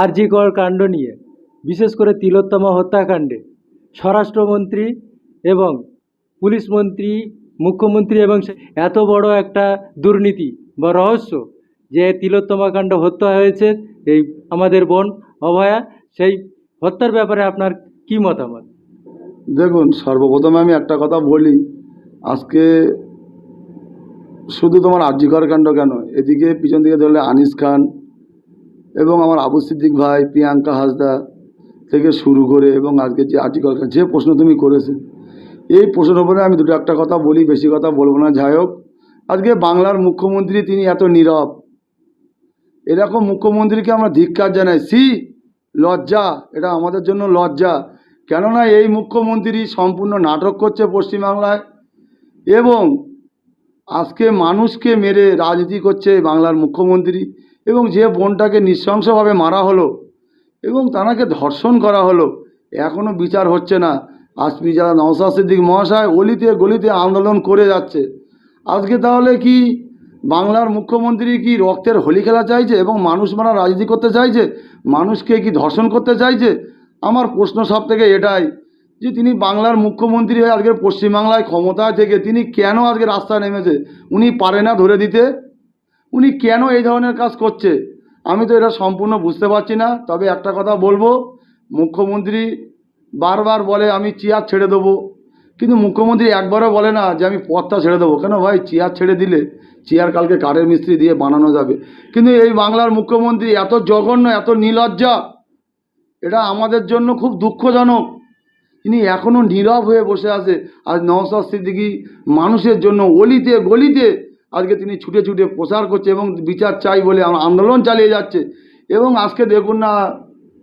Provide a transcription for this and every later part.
আরজি কর কাণ্ড নিয়ে, বিশেষ করে তিলোত্তমা হত্যাকাণ্ডে, স্বরাষ্ট্রমন্ত্রী এবং পুলিশ মন্ত্রী মুখ্যমন্ত্রী এবং এত বড় একটা দুর্নীতি বা রহস্য যে তিলোত্তমা কাণ্ড হত্যা হয়েছে, এই আমাদের বোন অভয়া, সেই হত্যার ব্যাপারে আপনার কি মতামত? দেখুন, সর্বপ্রথমে আমি একটা কথা বলি, আজকে শুধু তোমার আর্যিকর কাণ্ড কেন? এদিকে পিছন দিকে ধরলে আনিস খান এবং আমার আবু সিদ্দিক ভাই, প্রিয়াঙ্কা হাসদা থেকে শুরু করে এবং আজকে যে কাণ্ড যে প্রশ্ন তুমি করেছে, এই প্রশ্নের উপরে আমি দুটো একটা কথা বলি, বেশি কথা বলব না, যাই হোক। আজকে বাংলার মুখ্যমন্ত্রী তিনি এত নীরব। এরকম মুখ্যমন্ত্রীকে আমরা ধিক্কার জানাই। সি, লজ্জা, এটা আমাদের জন্য লজ্জা। কেননা এই মুখ্যমন্ত্রী সম্পূর্ণ নাটক করছে পশ্চিমবাংলায় এবং আজকে মানুষকে মেরে রাজনীতি করছে বাংলার মুখ্যমন্ত্রী। এবং যে বোনটাকে নৃশংসভাবে মারা হলো এবং তানাকে ধর্ষণ করা হলো এখনও বিচার হচ্ছে না। আজমি যারা নওসাদ সিদ্দিক মহাশয় অলিতে গলিতে আন্দোলন করে যাচ্ছে। আজকে তাহলে কি বাংলার মুখ্যমন্ত্রী কি রক্তের হোলি খেলা চাইছে এবং মানুষ মারা রাজনীতি করতে চাইছে? মানুষকে কি ধর্ষণ করতে চাইছে? আমার প্রশ্ন সব থেকে এটাই যে তিনি বাংলার মুখ্যমন্ত্রী হয়ে আজকের পশ্চিমবাংলায় ক্ষমতায় থেকে তিনি কেন আজকে রাস্তায় নেমেছে? উনি পারে না ধরে দিতে? উনি কেন এই ধরনের কাজ করছে? আমি তো এটা সম্পূর্ণ বুঝতে পারছি না। তবে একটা কথা বলব, মুখ্যমন্ত্রী বারবার বলে আমি চেয়ার ছেড়ে দেবো। কিন্তু মুখ্যমন্ত্রী একবারও বলে না যে আমি পথটা ছেড়ে দেবো। কেন ভাই? চেয়ার ছেড়ে দিলে চেয়ার কালকে কাঠের মিস্ত্রি দিয়ে বানানো যাবে। কিন্তু এই বাংলার মুখ্যমন্ত্রী এত জঘন্য, এত নিলজ্জা এটা আমাদের জন্য খুব দুঃখজনক। তিনি এখনও নীরব হয়ে বসে আছে। আজ নওসাদ সিদ্দিকি মানুষের জন্য অলিতে গলিতে আজকে তিনি ছুটে ছুটে প্রচার করছে এবং বিচার চাই বলে আন্দোলন চালিয়ে যাচ্ছে। এবং আজকে দেখুন না,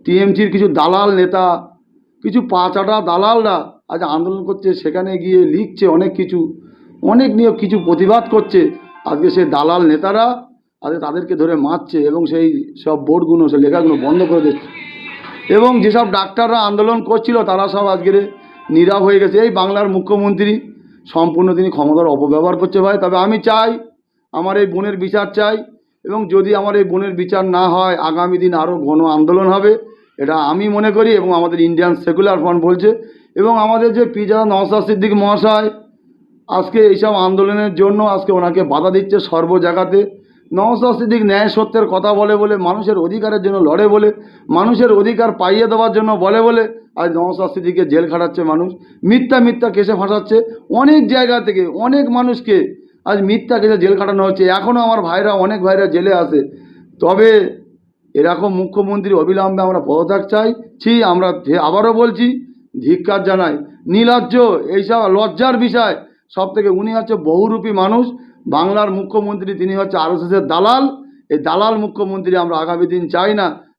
টিএমসির কিছু দালাল নেতা, কিছু পাচাটা দালালরা আজ আন্দোলন করছে, সেখানে গিয়ে লিখছে অনেক কিছু, অনেক নিয়ে কিছু প্রতিবাদ করছে। আজকে সেই দালাল নেতারা আজকে তাদেরকে ধরে মারছে এবং সেই সব বোর্ডগুলো সে লেখাগুলো বন্ধ করে দিচ্ছে। এবং যেসব ডাক্তাররা আন্দোলন করছিল, তারা সব আজকের নীরব হয়ে গেছে। এই বাংলার মুখ্যমন্ত্রী সম্পূর্ণ তিনি ক্ষমতার অপব্যবহার করছে ভাই। তবে আমি চাই, আমার এই বোনের বিচার চাই এবং যদি আমার এই বোনের বিচার না হয়, আগামী দিন আরও গণ আন্দোলন হবে, এটা আমি মনে করি এবং আমাদের ইন্ডিয়ান সেকুলার ফ্রন্ট বলছে এবং আমাদের যে পিজা নওসাদ সিদ্দিক মহাশয়, আজকে এইসব আন্দোলনের জন্য আজকে ওনাকে বাধা দিচ্ছে সর্ব জায়গাতে। সিদ্দিক ন্যায় সত্যের কথা বলে বলে, মানুষের অধিকারের জন্য লড়ে বলে, মানুষের অধিকার পাইয়ে দেওয়ার জন্য বলে বলে, আজ সিদ্দিককে জেল খাটাচ্ছে মানুষ। মিথ্যা মিথ্যা কেসে ফাঁসাচ্ছে অনেক জায়গা থেকে, অনেক মানুষকে। আজ মিথ্যা কেসে জেল খাটানো হচ্ছে। এখনও আমার ভাইরা, অনেক ভাইরা জেলে আছে। তবে এরকম মুখ্যমন্ত্রী অবিলম্বে আমরা পদত্যাগ চাই। ছি, আমরা আবারও বলছি, ধিক্কার জানাই। নীলাজ্য এইসব লজ্জার বিষয়। সব থেকে উনি হচ্ছে বহুরূপী মানুষ। বাংলার মুখ্যমন্ত্রী তিনি হচ্ছে আরএসএসের দালাল। এই দালাল মুখ্যমন্ত্রী আমরা আগামী দিন চাই না।